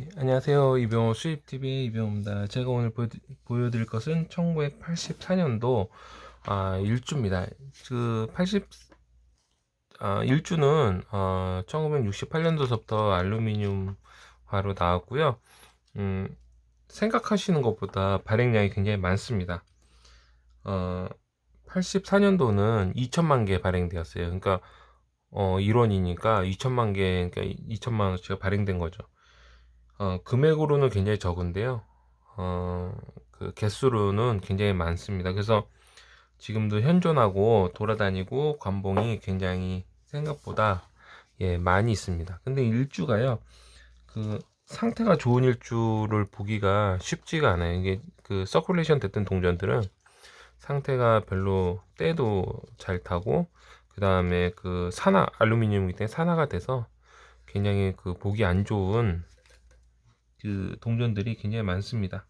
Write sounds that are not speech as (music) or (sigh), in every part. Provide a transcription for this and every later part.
예, 안녕하세요. 이병호 수입TV의 이병호입니다. 제가 오늘 보여, 보여드릴 것은 1984년도 아, 일주입니다. 그 80, 아, 일주는 어, 1968년도서부터 알루미늄화로 나왔고요. 음, 생각하시는 것보다 발행량이 굉장히 많습니다. 어, 84년도는 2천만 개 발행되었어요. 그러니까 어, 1원이니까 2천만 개, 그러니까 2천만 원치가 발행된 거죠. 어, 금액으로는 굉장히 적은데요. 어, 그 개수로는 굉장히 많습니다. 그래서 지금도 현존하고 돌아다니고 관봉이 굉장히 생각보다 예, 많이 있습니다. 근데 일주가요. 그 상태가 좋은 일주를 보기가 쉽지가 않아요. 이게 그 서큘레이션 됐던 동전들은 상태가 별로 때도 잘 타고 그 다음에 그 산화 알루미늄이기 때문에 산화가 돼서 굉장히 그 보기 안 좋은 그 동전들이 굉장히 많습니다.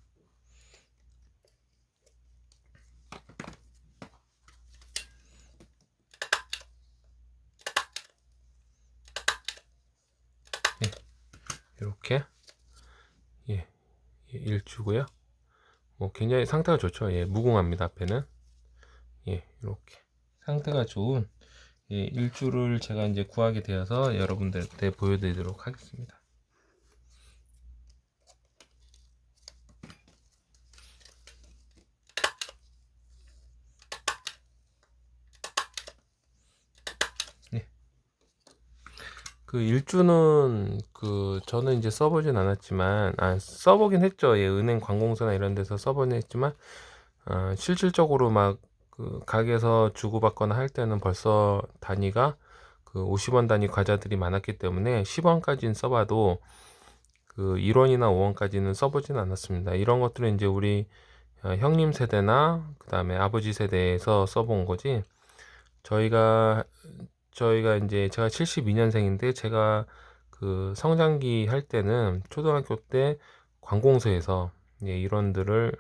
예, 이렇게 예, 예, 일주고요. 뭐 굉장히 상태가 좋죠. 예, 무궁합니다. 앞에는 예, 이렇게 상태가 좋은 예, 일주를 제가 이제 구하게 되어서 여러분들한테 보여드리도록 하겠습니다. 그 일주는 그 저는 이제 써보진 않았지만 아 써보긴 했죠. 예, 은행 관공서나 이런 데서 써보긴 했지만 어, 실질적으로 막 그 가게에서 주고받거나 할 때는 벌써 단위가 그 50원 단위 과자들이 많았기 때문에 10원까지는 써봐도 그 1원이나 5원까지는 써보진 않았습니다. 이런 것들은 이제 우리 어, 형님 세대나 그 다음에 아버지 세대에서 써본 거지 저희가 저희가 이제 제가 72년생인데 제가 그 성장기 할 때는 초등학교 때 관공서에서 예, 이런들을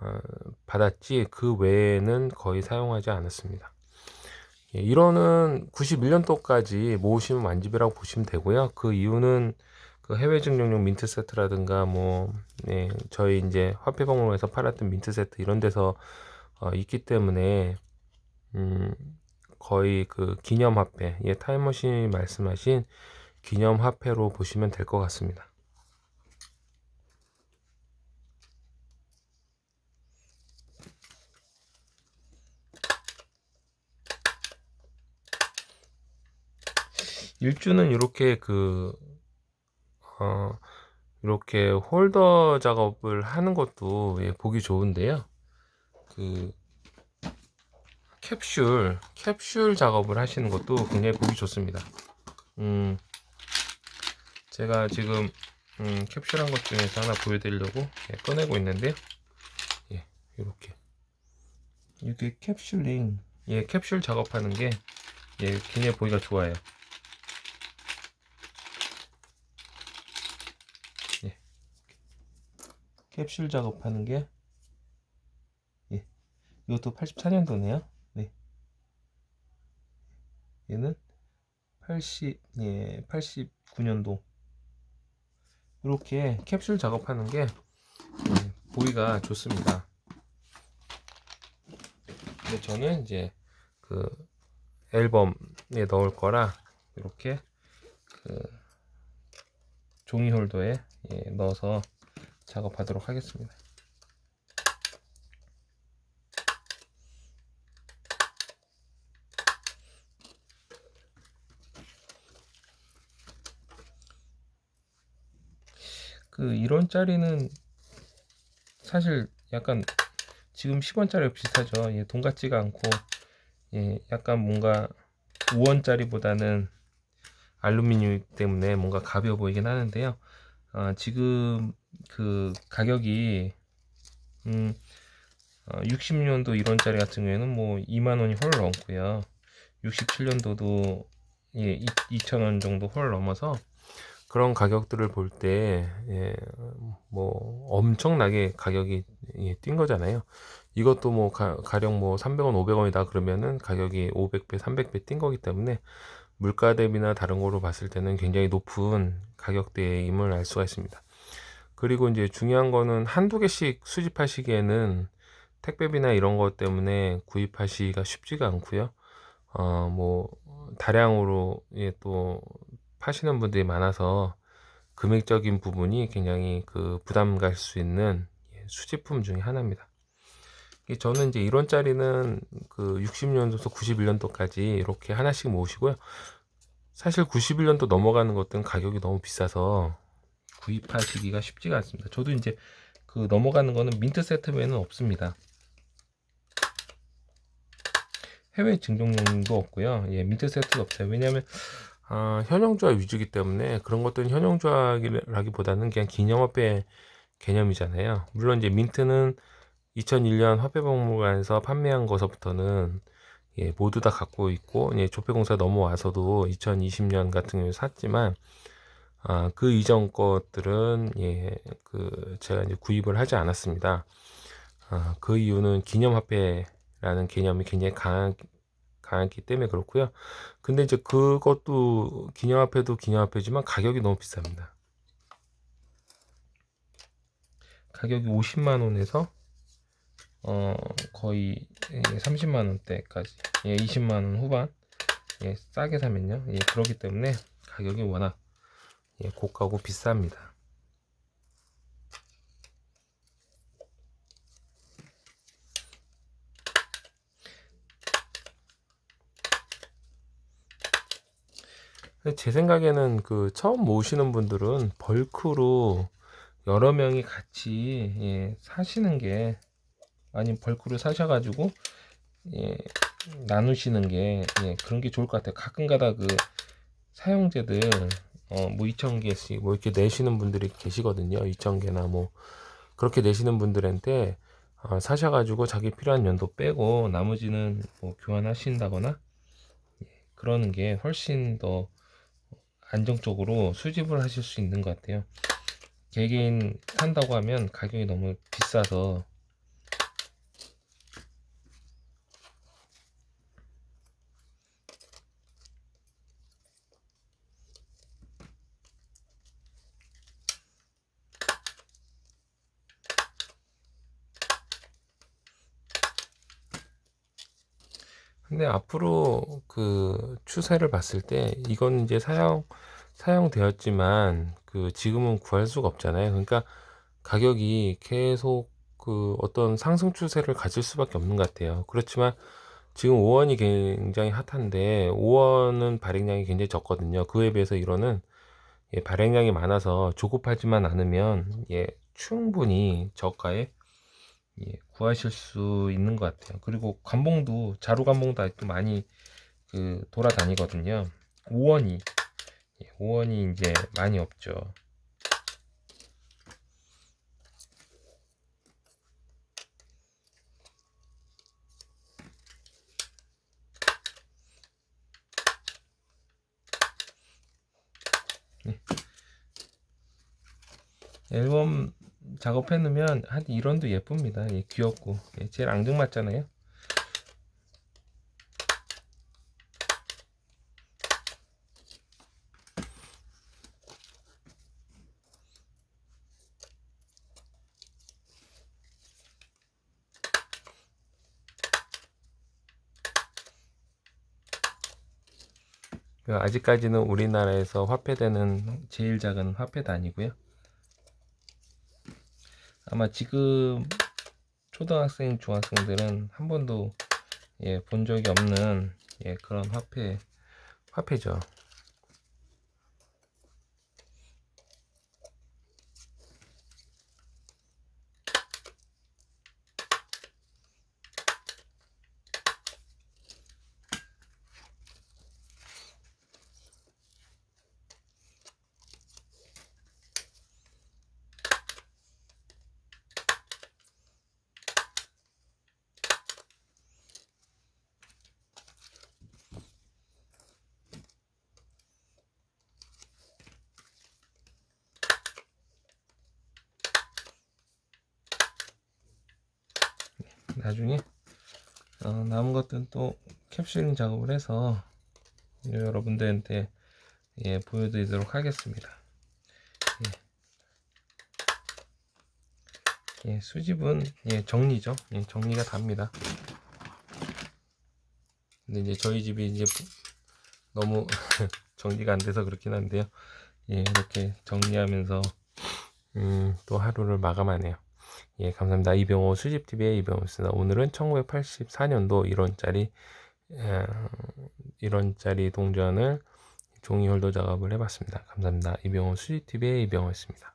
어, 받았지 그 외에는 거의 사용하지 않았습니다. 예, 이론은 91년도까지 모으시면 만집이라고 보시면 되고요. 그 이유는 그 해외 증정용 민트 세트라든가 뭐 예, 저희 이제 화폐박물관에서 팔았던 민트 세트 이런 데서 어, 있기 때문에 음, 거의 그 기념화폐, 예, 타임머신이 말씀하신 기념화폐로 보시면 될 것 같습니다. 일주는 이렇게 그, 어, 이렇게 홀더 작업을 하는 것도 예, 보기 좋은데요. 그, 캡슐, 캡슐 작업을 하시는 것도 굉장히 보기 좋습니다. 음, 제가 지금 음, 캡슐한 것 중에서 하나 보여드리려고 예, 꺼내고 있는데요. 예, 이렇게 이렇게 캡슐링, 예, 캡슐 작업하는 게 예, 굉장히 보기가 좋아요. 예, 캡슐 작업하는 게 예, 이것도 84년도네요. 얘는 80, 예, 89년도. 이렇게 캡슐 작업하는 게 예, 보기가 좋습니다. 근데 저는 이제 그 앨범에 넣을 거라 이렇게 그 종이 홀더에 예, 넣어서 작업하도록 하겠습니다. 그 1원짜리는 사실 약간 지금 10원짜리 비슷하죠. 예, 돈 같지가 않고 예, 약간 뭔가 5원짜리보다는 알루미늄 때문에 뭔가 가벼워 보이긴 하는데요. 어, 지금 그 가격이 음, 어, 60년도 1원짜리 같은 경우에는 뭐 2만 원이 훨 넘고요. 67년도도 예, 2,000원 정도 훨 넘어서 그런 가격들을 볼 때, 예, 뭐, 엄청나게 가격이 예, 뛴 거잖아요. 이것도 뭐, 가, 가령 뭐, 300원, 500원이다 그러면은 가격이 500배, 300배 뛴 거기 때문에 물가 대비나 다른 거로 봤을 때는 굉장히 높은 가격대임을 알 수가 있습니다. 그리고 이제 중요한 거는 한두 개씩 수집하시기에는 택배비나 이런 것 때문에 구입하시기가 쉽지가 않고요. 어, 뭐, 다량으로 예, 또 파시는 분들이 많아서 금액적인 부분이 굉장히 그 부담 갈 수 있는 예, 수집품 중에 하나입니다. 이 저는 이제 1원짜리는 그 60년도에서 91년도까지 이렇게 하나씩 모으시고요. 사실 91년도 넘어가는 것들은 가격이 너무 비싸서 구입하시기가 쉽지가 않습니다. 저도 이제 그 넘어가는 거는 민트 세트 외에는 없습니다. 해외 증정용도 없고요. 예, 민트 세트도 없어요. 왜냐하면 아, 현형조합 위주기 때문에 그런 것들은 현형조합이라기보다는 그냥 기념화폐 개념이잖아요. 물론 이제 민트는 2001년 화폐박물관에서 판매한 것서부터는 예, 모두 다 갖고 있고 예, 조폐공사 넘어와서도 2020년 같은 경우에 샀지만 아, 그 이전 것들은 예, 그 제가 이제 구입을 하지 않았습니다. 아, 그 이유는 기념화폐라는 개념이 굉장히 강한 강했기 때문에 그렇고요. 근데 이제 그것도 기념화폐도 기념화폐지만 가격이 너무 비쌉니다. 가격이 50만 원에서 어 거의 30만 원대까지 예, 20만 원 후반 예, 싸게 사면요. 예, 그렇기 때문에 가격이 워낙 예, 고가고 비쌉니다. 제 생각에는 그 처음 모으시는 분들은 벌크로 여러 명이 같이 예, 사시는 게 아니면 벌크로 사셔가지고 예, 나누시는 게 예, 그런 게 좋을 것 같아요. 가끔가다 그 사용제들 어, 뭐 2,000개씩 뭐 이렇게 내시는 분들이 계시거든요. 2,000개나 뭐 그렇게 내시는 분들한테 어, 사셔가지고 자기 필요한 연도 빼고 나머지는 뭐 교환하신다거나 예, 그러는 게 훨씬 더 안정적으로 수집을 하실 수 있는 것 같아요. 개개인 산다고 하면 가격이 너무 비싸서 근데 앞으로 그 추세를 봤을 때 이건 이제 사용 사용되었지만 그 지금은 구할 수가 없잖아요. 그러니까 가격이 계속 그 어떤 상승 추세를 가질 수밖에 없는 것 같아요. 그렇지만 지금 5원이 굉장히 핫한데 5원은 발행량이 굉장히 적거든요. 그에 비해서 1원은 예, 발행량이 많아서 조급하지만 않으면 예, 충분히 저가에 예, 구하실 수 있는 것 같아요. 그리고 관봉도 자루 관봉도 아직도 많이 그 돌아다니거든요. 5원이 5원이 이제 많이 없죠. 네. 앨범 작업해 놓으면 한 이런도 예쁩니다. 예, 귀엽고 예, 제일 앙증맞잖아요. 그 아직까지는 우리나라에서 화폐되는 제일 작은 화폐도 아니고요. 아마 지금 초등학생, 중학생들은 한 번도 예, 본 적이 없는 예, 그런 화폐 화폐죠. 나중에 어, 남은 것들은 또 캡슐링 작업을 해서 여러분들한테 예, 보여드리도록 하겠습니다. 예. 예, 수집은 예, 정리죠. 예, 정리가 답니다. 근데 이제 저희 집이 이제 너무 (laughs) 정리가 안 돼서 그렇긴 한데요. 예, 이렇게 정리하면서 음, 또 하루를 마감하네요. 예, 감사합니다. 이병호 수집TV의 이병호였습니다. 오늘은 1984년도 1원짜리 1원짜리 동전을 종이 홀더 작업을 해봤습니다. 감사합니다. 이병호 수집TV의 이병호였습니다.